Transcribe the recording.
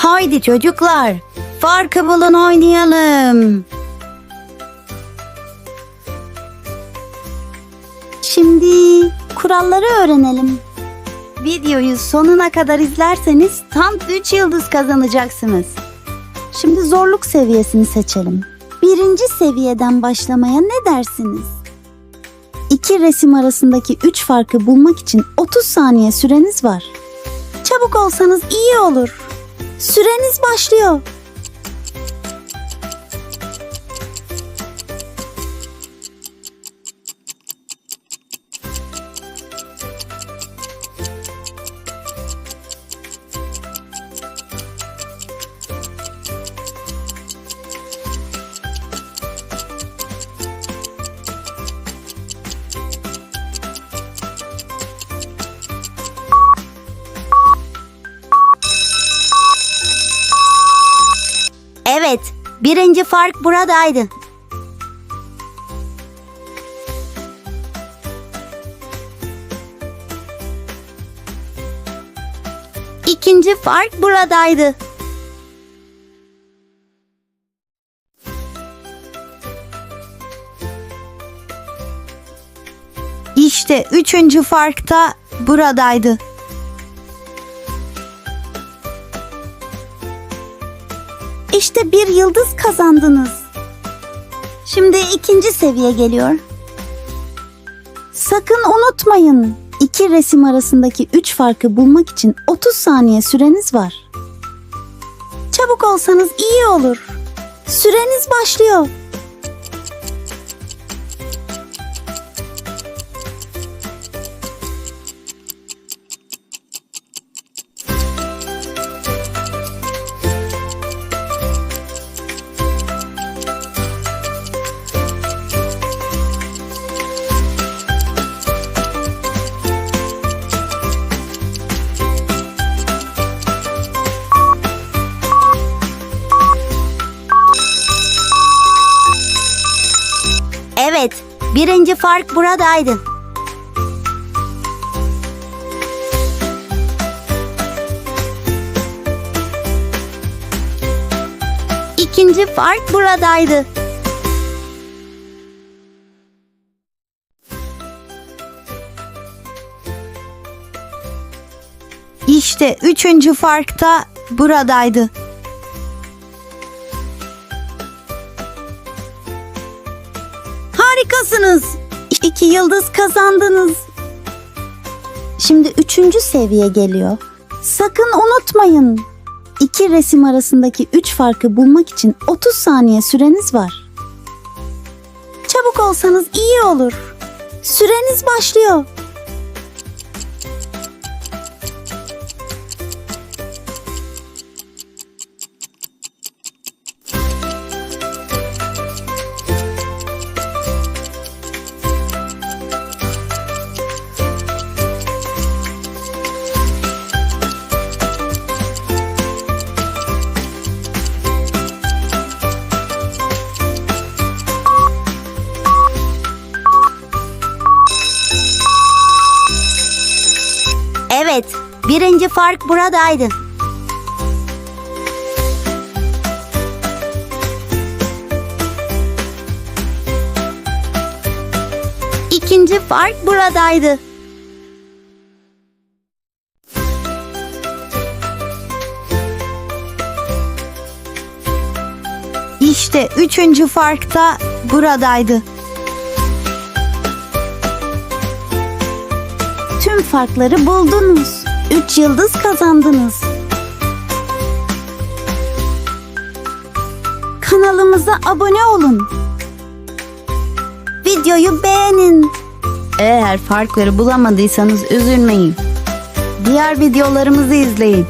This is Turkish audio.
Haydi çocuklar, farkı bulun oynayalım. Şimdi kuralları öğrenelim. Videoyu sonuna kadar izlerseniz tam 3 yıldız kazanacaksınız. Şimdi zorluk seviyesini seçelim. Birinci seviyeden başlamaya ne dersiniz? İki resim arasındaki 3 farkı bulmak için 30 saniye süreniz var. Çabuk olsanız iyi olur. Süreniz başlıyor. Birinci fark buradaydı. İkinci fark buradaydı. İşte üçüncü fark da buradaydı. İşte bir yıldız kazandınız. Şimdi ikinci seviye geliyor. Sakın unutmayın. İki resim arasındaki üç farkı bulmak için 30 saniye süreniz var. Çabuk olsanız iyi olur. Süreniz başlıyor. Birinci fark buradaydı. İkinci fark buradaydı. İşte üçüncü fark da buradaydı. Harikasınız. İki yıldız kazandınız. Şimdi üçüncü seviye geliyor. Sakın unutmayın. İki resim arasındaki üç farkı bulmak için 30 saniye süreniz var. Çabuk olsanız iyi olur. Süreniz başlıyor. Birinci fark buradaydı. İkinci fark buradaydı. İşte üçüncü fark da buradaydı. Tüm farkları buldunuz. Üç yıldız kazandınız. Kanalımıza abone olun. Videoyu beğenin. Eğer farkları bulamadıysanız üzülmeyin. Diğer videolarımızı izleyin.